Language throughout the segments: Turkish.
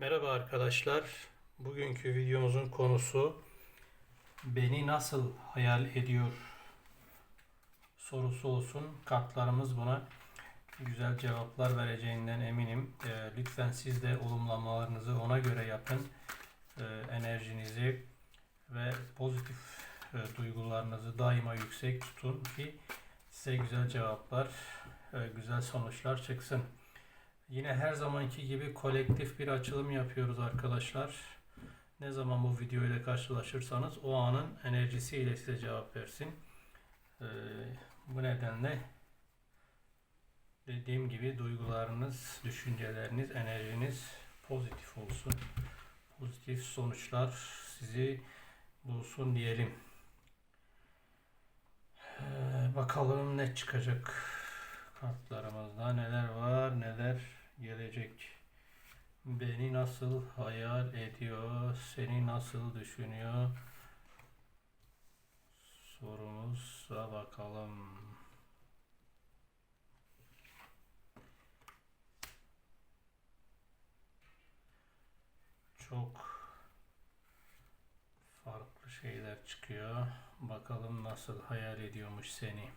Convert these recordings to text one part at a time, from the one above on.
Merhaba arkadaşlar. Bugünkü videomuzun konusu beni nasıl hayal ediyor sorusu olsun. Kartlarımız buna güzel cevaplar vereceğinden eminim. Ee, lütfen siz de olumlamalarınızı ona göre yapın. Ee, enerjinizi ve pozitif e, duygularınızı daima yüksek tutun ki size güzel cevaplar, e, güzel sonuçlar çıksın. Yine her zamanki gibi kolektif bir açılım yapıyoruz arkadaşlar. Ne zaman bu video ile karşılaşırsanız o anın enerjisiyle size cevap versin. Ee, bu nedenle dediğim gibi duygularınız, düşünceleriniz, enerjiniz pozitif olsun. Pozitif sonuçlar sizi bulsun diyelim. Ee, bakalım ne çıkacak kartlarımızda neler var neler gelecek. Beni nasıl hayal ediyor, seni nasıl düşünüyor? Sorumuza bakalım. Çok farklı şeyler çıkıyor. Bakalım nasıl hayal ediyormuş seni.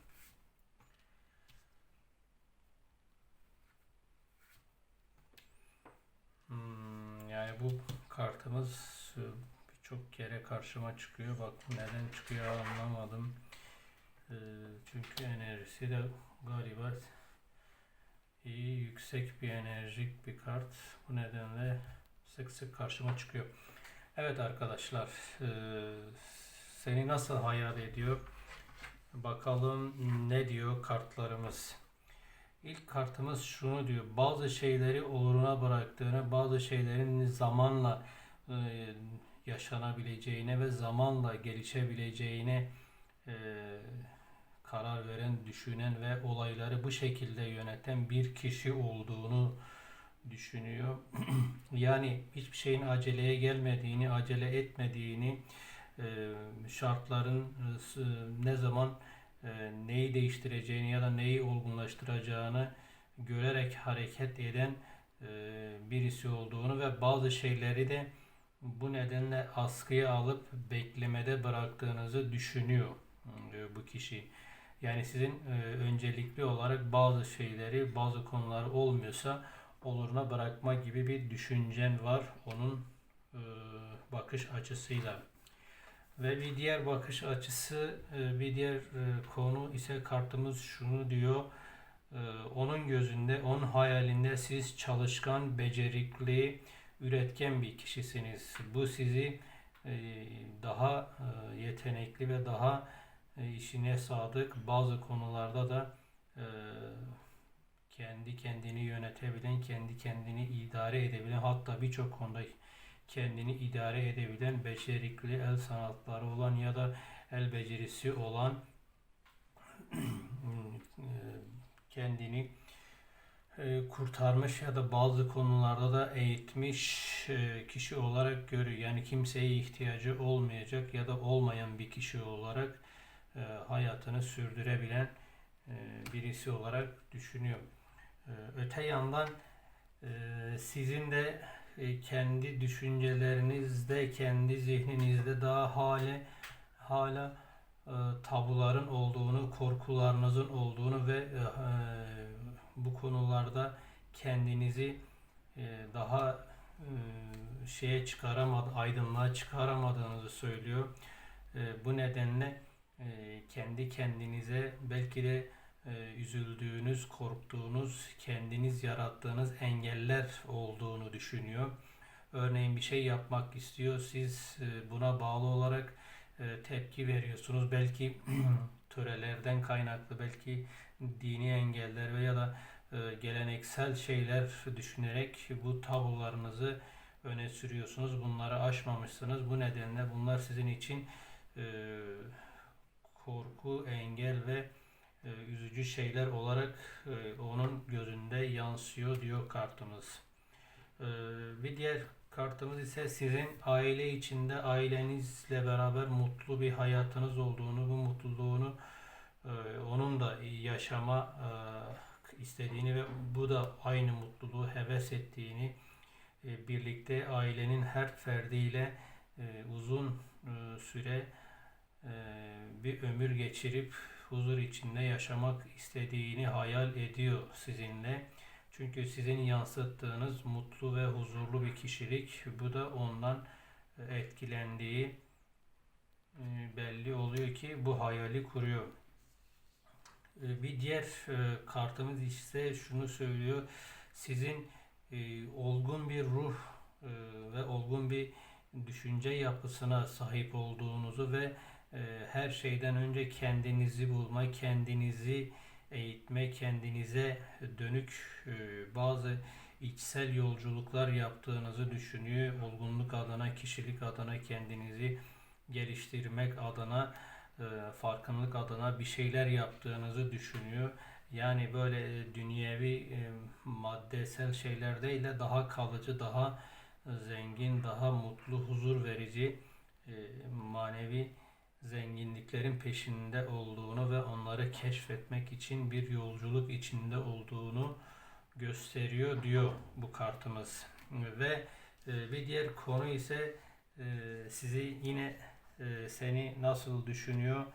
Hmm, yani bu kartımız e, birçok kere karşıma çıkıyor. Bak neden çıkıyor anlamadım. E, çünkü enerjisi de galiba iyi yüksek bir enerjik bir kart. Bu nedenle sık sık karşıma çıkıyor. Evet arkadaşlar e, seni nasıl hayal ediyor? Bakalım ne diyor kartlarımız. İlk kartımız şunu diyor. Bazı şeyleri oluruna bıraktığını, bazı şeylerin zamanla e, yaşanabileceğine ve zamanla gelişebileceğine e, karar veren, düşünen ve olayları bu şekilde yöneten bir kişi olduğunu düşünüyor. yani hiçbir şeyin aceleye gelmediğini, acele etmediğini, e, şartların e, ne zaman neyi değiştireceğini ya da neyi olgunlaştıracağını görerek hareket eden e, birisi olduğunu ve bazı şeyleri de bu nedenle askıya alıp beklemede bıraktığınızı düşünüyor diyor bu kişi. Yani sizin e, öncelikli olarak bazı şeyleri, bazı konular olmuyorsa oluruna bırakma gibi bir düşüncen var onun bakış açısıyla. Ve bir diğer bakış açısı, e, bir diğer e, konu ise kartımız şunu diyor. E, onun gözünde, onun hayalinde siz çalışkan, becerikli, üretken bir kişisiniz. Bu sizi daha yetenekli ve daha işine sadık bazı konularda da kendi kendini yönetebilen, kendi kendini idare edebilen hatta birçok konuda kendini idare edebilen, becerikli el sanatları olan ya da el becerisi olan kendini e, kurtarmış ya da bazı konularda da eğitmiş e, kişi olarak görüyor. Yani kimseye ihtiyacı olmayacak ya da olmayan bir kişi olarak e, hayatını sürdürebilen birisi olarak düşünüyor. Öte yandan sizin de kendi düşüncelerinizde, kendi zihninizde daha hale hala e, tabuların olduğunu, korkularınızın olduğunu ve e, bu konularda kendinizi daha şeye çıkaramadı, aydınlığa çıkaramadığınızı söylüyor. Bu nedenle kendi kendinize belki de e, üzüldüğünüz, korktuğunuz, kendiniz yarattığınız engeller olduğunu düşünüyor. Örneğin bir şey yapmak istiyor, siz e, buna bağlı olarak e, tepki veriyorsunuz. Belki törelerden kaynaklı, belki dini engeller veya da e, geleneksel şeyler düşünerek bu tabularınızı öne sürüyorsunuz. Bunları aşmamışsınız. Bu nedenle bunlar sizin için korku, engel ve e, üzücü şeyler olarak e, onun gözünde yansıyor diyor kartımız. E, bir diğer kartımız ise sizin aile içinde ailenizle beraber mutlu bir hayatınız olduğunu, bu mutluluğunu onun da yaşama istediğini ve bu da aynı mutluluğu heves ettiğini birlikte ailenin her ferdiyle uzun süre bir ömür geçirip huzur içinde yaşamak istediğini hayal ediyor sizinle. Çünkü sizin yansıttığınız mutlu ve huzurlu bir kişilik. Bu da ondan etkilendiği e, belli oluyor ki bu hayali kuruyor. E, Bir diğer e, kartımız ise şunu söylüyor. Sizin olgun bir ruh ve olgun bir düşünce yapısına sahip olduğunuzu ve her şeyden önce kendinizi bulma, kendinizi eğitme, kendinize dönük e, bazı içsel yolculuklar yaptığınızı düşünüyor. Olgunluk adına, kişilik adına kendinizi geliştirmek adına, e, farkındalık adına bir şeyler yaptığınızı düşünüyor. Yani böyle e, dünyevi maddesel şeyler değil de daha kalıcı, daha zengin, daha mutlu, huzur verici manevi zenginliklerin peşinde olduğunu ve onları keşfetmek için bir yolculuk içinde olduğunu gösteriyor diyor bu kartımız. Ve e, bir diğer konu ise e, sizi yine e, seni nasıl düşünüyor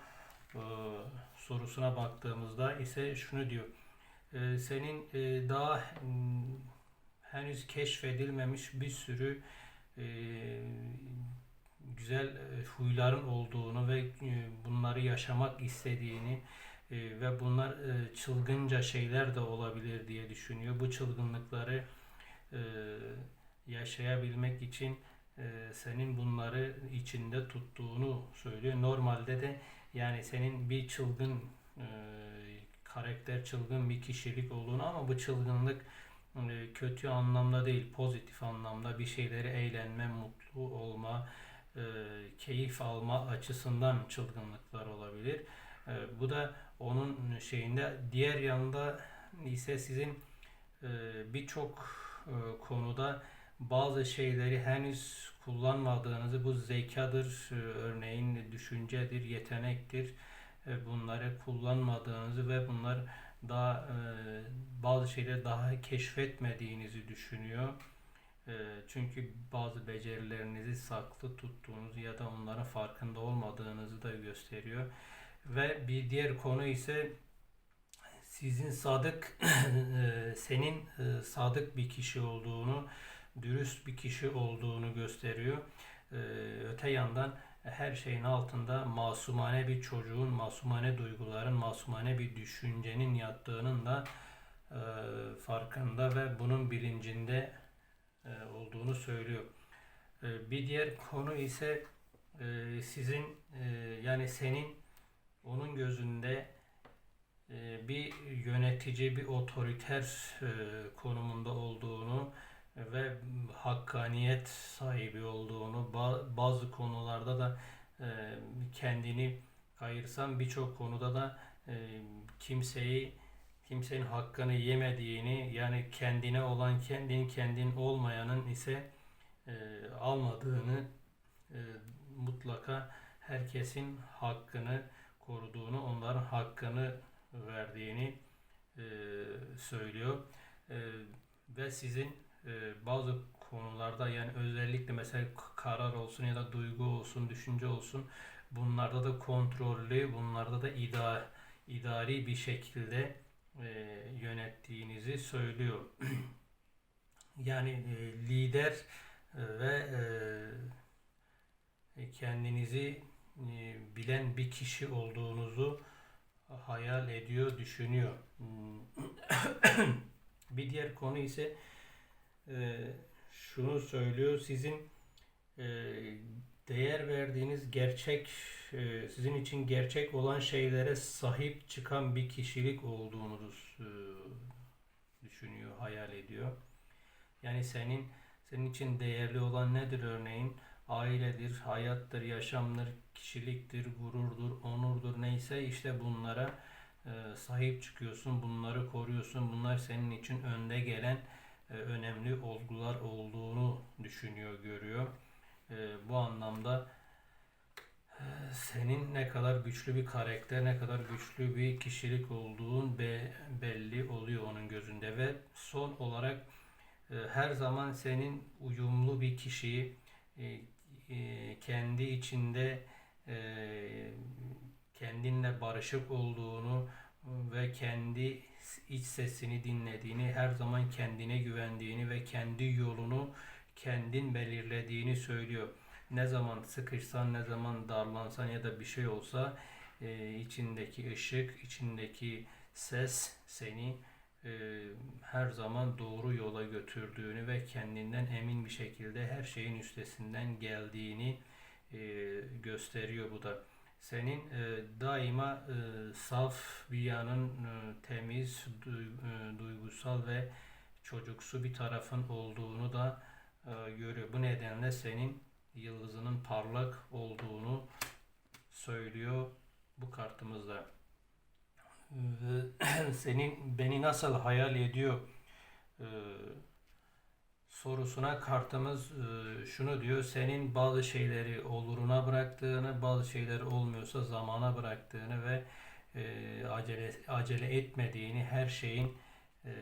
sorusuna baktığımızda ise şunu diyor. Senin daha henüz keşfedilmemiş bir sürü güzel e, huyların olduğunu ve e, bunları yaşamak istediğini e, ve bunlar çılgınca şeyler de olabilir diye düşünüyor. Bu çılgınlıkları yaşayabilmek için senin bunları içinde tuttuğunu söylüyor. Normalde de yani senin bir çılgın karakter, çılgın bir kişilik olduğunu ama bu çılgınlık kötü anlamda değil, pozitif anlamda bir şeyleri eğlenme, mutlu olma, e, keyif alma açısından çılgınlıklar olabilir. E, bu da onun şeyinde. Diğer yanında ise sizin e, birçok e, konuda bazı şeyleri henüz kullanmadığınızı bu zekadır, e, örneğin düşüncedir, yetenektir. E, bunları kullanmadığınızı ve bunlar daha e, bazı şeyleri daha keşfetmediğinizi düşünüyor. E, çünkü bazı becerilerinizi saklı tuttuğunuz ya da onların farkında olmadığınızı da gösteriyor. Ve bir diğer konu ise sizin sadık e, senin e, sadık bir kişi olduğunu, dürüst bir kişi olduğunu gösteriyor. E, Öte yandan her şeyin altında masumane bir çocuğun, masumane duyguların, masumane bir düşüncenin yattığının da e, farkında ve bunun bilincinde olduğunu söylüyor. E, bir diğer konu ise e, sizin e, yani senin onun gözünde e, bir yönetici, bir otoriter e, konumunda olduğunu ve hakkaniyet sahibi olduğunu, ba- bazı konularda da e, kendini ayırsan birçok konuda da e, kimseyi kimsenin hakkını yemediğini yani kendine olan kendin kendin olmayanın ise e, almadığını e, mutlaka herkesin hakkını koruduğunu, onların hakkını verdiğini e, söylüyor. E, ve sizin e, bazı konularda yani özellikle mesela karar olsun ya da duygu olsun, düşünce olsun bunlarda da kontrollü, bunlarda da ida, idari bir şekilde e, yönettiğinizi söylüyor. yani e, lider e, ve e, kendinizi e, bilen bir kişi olduğunuzu hayal ediyor, düşünüyor. bir diğer konu ise e, şunu söylüyor. Sizin e, değer verdiğiniz gerçek, e, sizin için gerçek olan şeylere sahip çıkan bir kişilik olduğunuzu e, düşünüyor, hayal ediyor. Yani senin senin için değerli olan nedir örneğin? Ailedir, hayattır, yaşamdır, kişiliktir, gururdur, onurdur neyse işte bunlara e, sahip çıkıyorsun, bunları koruyorsun. Bunlar senin için önde gelen önemli olgular olduğunu düşünüyor, görüyor. E, bu anlamda e, senin ne kadar güçlü bir karakter, ne kadar güçlü bir kişilik olduğun be, belli oluyor onun gözünde ve son olarak e, her zaman senin uyumlu bir kişiyi e, e, kendi içinde e, kendinle barışık olduğunu ve kendi iç sesini dinlediğini, her zaman kendine güvendiğini ve kendi yolunu kendin belirlediğini söylüyor. Ne zaman sıkışsan, ne zaman darlansan ya da bir şey olsa e, içindeki ışık, içindeki ses seni e, her zaman doğru yola götürdüğünü ve kendinden emin bir şekilde her şeyin üstesinden geldiğini e, gösteriyor bu da. Senin e, daima e, saf bir yanın, e, temiz, du- e, duygusal ve çocuksu bir tarafın olduğunu da e, görüyor. Bu nedenle senin yıldızının parlak olduğunu söylüyor bu kartımızda. Senin beni nasıl hayal ediyor e, sorusuna kartımız e, şunu diyor. Senin bazı şeyleri oluruna bıraktığını, bazı şeyleri olmuyorsa zamana bıraktığını ve e, acele acele etmediğini, her şeyin e,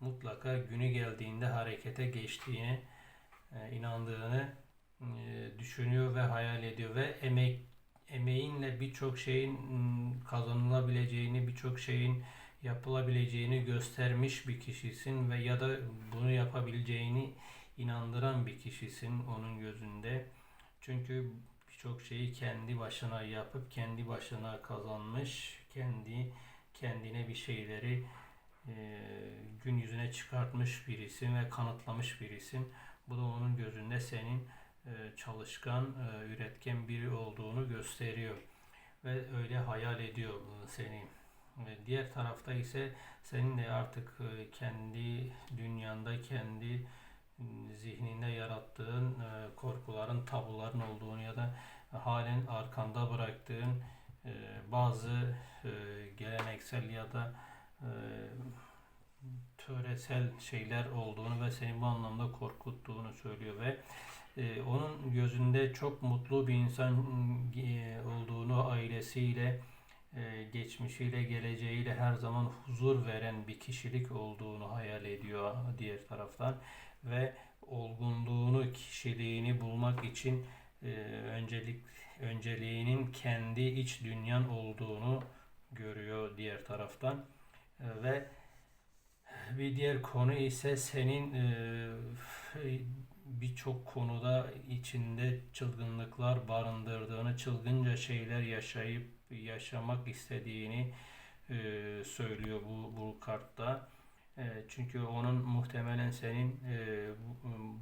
mutlaka günü geldiğinde harekete geçtiğini e, inandığını e, düşünüyor ve hayal ediyor ve emek emeğinle birçok şeyin kazanılabileceğini, birçok şeyin yapılabileceğini göstermiş bir kişisin ve ya da bunu yapabileceğini inandıran bir kişisin onun gözünde. Çünkü birçok şeyi kendi başına yapıp kendi başına kazanmış, kendi kendine bir şeyleri e, gün yüzüne çıkartmış birisin ve kanıtlamış birisin. Bu da onun gözünde senin e, çalışkan, e, üretken biri olduğunu gösteriyor ve öyle hayal ediyor seni. Diğer tarafta ise senin de artık e, kendi dünyanda, kendi m, zihninde yarattığın korkuların, tabuların olduğunu ya da halen arkanda bıraktığın bazı geleneksel ya da e, töresel şeyler olduğunu ve seni bu anlamda korkuttuğunu söylüyor ve e, onun gözünde çok mutlu bir insan e, olduğunu ailesiyle e, geçmişiyle geleceğiyle her zaman huzur veren bir kişilik olduğunu hayal ediyor diğer taraftan ve olgunluğunu kişiliğini bulmak için e, öncelik önceliğinin kendi iç dünyan olduğunu görüyor diğer taraftan ve bir diğer konu ise senin e, birçok konuda içinde çılgınlıklar barındırdığını, çılgınca şeyler yaşayıp yaşamak istediğini e, söylüyor bu, bu kartta. E, çünkü onun muhtemelen senin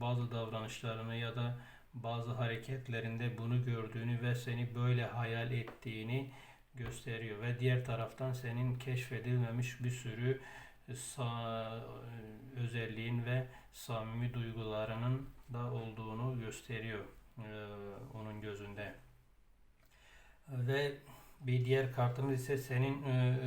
bazı davranışlarını ya da bazı hareketlerinde bunu gördüğünü ve seni böyle hayal ettiğini gösteriyor ve diğer taraftan senin keşfedilmemiş bir sürü özelliğin ve samimi duygularının da olduğunu gösteriyor e, onun gözünde. Ve bir diğer kartımız ise senin e,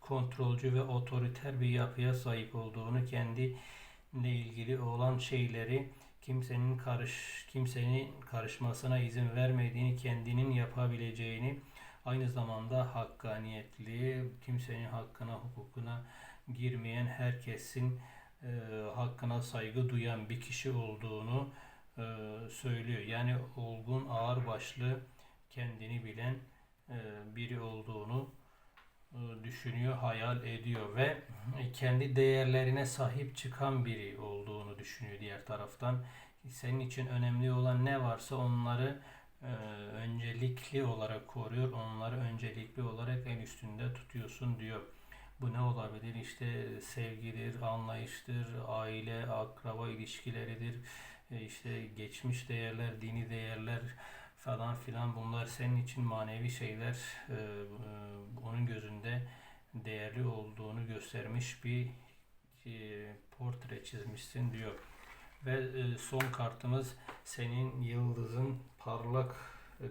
kontrolcü ve otoriter bir yapıya sahip olduğunu, kendinle ilgili olan şeyleri kimsenin karış kimsenin karışmasına izin vermediğini, kendinin yapabileceğini, aynı zamanda hakkaniyetli, kimsenin hakkına, hukukuna girmeyen herkesin e, hakkına saygı duyan bir kişi olduğunu e, söylüyor. Yani olgun, ağırbaşlı, kendini bilen e, biri olduğunu e, düşünüyor, hayal ediyor ve kendi değerlerine sahip çıkan biri olduğunu düşünüyor diğer taraftan. Senin için önemli olan ne varsa onları e, öncelikli olarak koruyor, onları öncelikli olarak en üstünde tutuyorsun diyor. Bu ne olabilir? İşte sevgidir, anlayıştır, aile, akraba ilişkileridir, e, işte geçmiş değerler, dini değerler falan filan bunlar senin için manevi şeyler e, e, onun gözünde değerli olduğunu göstermiş bir portre çizmişsin diyor. Ve son kartımız senin yıldızın parlak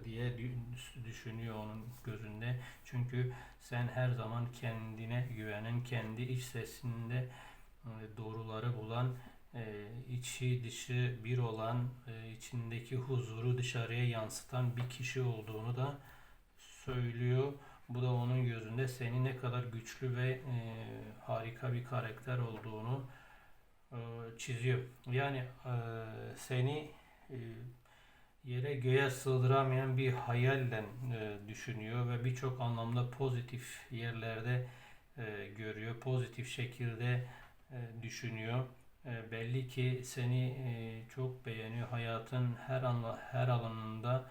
diye dü- düşünüyor onun gözünde. Çünkü sen her zaman kendine güvenen, kendi iç sesinde e, doğruları bulan, e, içi dışı bir olan, e, içindeki huzuru dışarıya yansıtan bir kişi olduğunu da söylüyor. Bu da onun gözünde senin ne kadar güçlü ve harika bir karakter olduğunu çiziyor. Yani seni yere göğe sığdıramayan bir hayalle e, düşünüyor ve birçok anlamda pozitif yerlerde e, görüyor. Pozitif şekilde e, düşünüyor. E, belli ki seni e, çok beğeniyor. Hayatın her anla, her alanında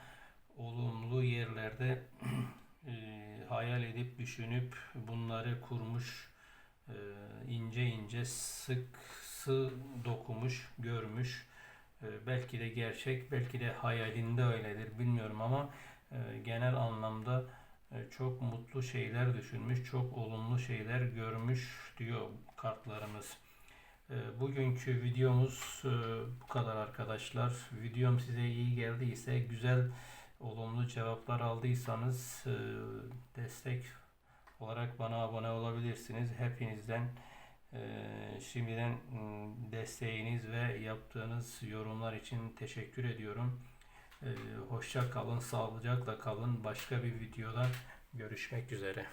olumlu yerlerde e, hayal edip düşünüp bunları kurmuş e, ince ince sık sı dokumuş, görmüş. E, belki de gerçek, belki de hayalinde öyledir bilmiyorum ama e, genel anlamda e, çok mutlu şeyler düşünmüş, çok olumlu şeyler görmüş diyor kartlarımız. E, Bugünkü videomuz e, bu kadar arkadaşlar. Videom size iyi geldiyse, güzel olumlu cevaplar aldıysanız destek olarak bana abone olabilirsiniz. Hepinizden şimdiden m, desteğiniz ve yaptığınız yorumlar için teşekkür ediyorum. E, Hoşça kalın, sağlıcakla kalın. Başka bir videoda görüşmek üzere.